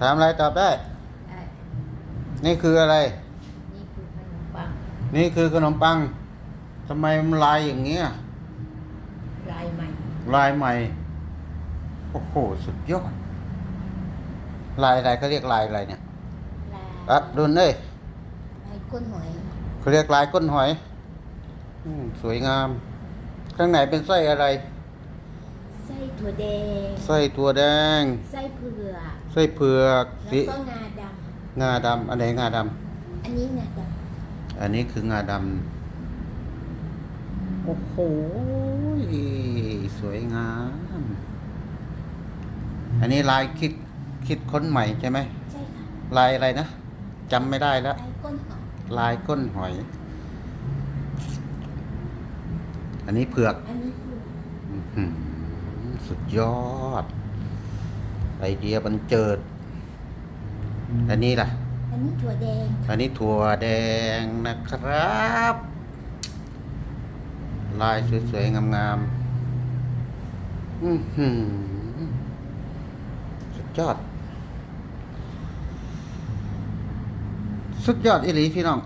ถามอะไรตอบได้ ได้นี่คืออะไร นี่คือขนมปังนี่คือขนมปังทำไมมันลายอย่างเงี้ยลายใหม่ลายใหม่ โอ้โห สุดยอด ลายอะไรเขาเรียกลายอะไรเนี่ยลายอะดุนเอ้ยลายก้นหอยเขาเรียกลายก้นหอยอมสวยงาม ข้างในเป็นไส้อะไรไส้ ถั่วแดง ไส้ตัวแดง ไส้เผือกไส้เผือกแล้วสีก็งาดงาดำอันไหนงาดำอันนี้งาดำอันนี้คืองาดำโอ้โหสวยงาม อันนี้ลายคิดคิดค้นใหม่ใช่ไหมำใช่ค่ะลายอะไรนะจำไม่ได้แล้วลายก้นหอยลายก้นหอย อันนี้เผือกอันนี้คืออื้อหือ สุดยอด ไอเดียบันเจิด อันนี้ล่ะ อันนี้ถั่วแดงอันนี้ถั่วแดงนะครับ ลายสวยๆ งามๆอื้อหือสุดยอด สุดยอดอีหลีพี่น้อง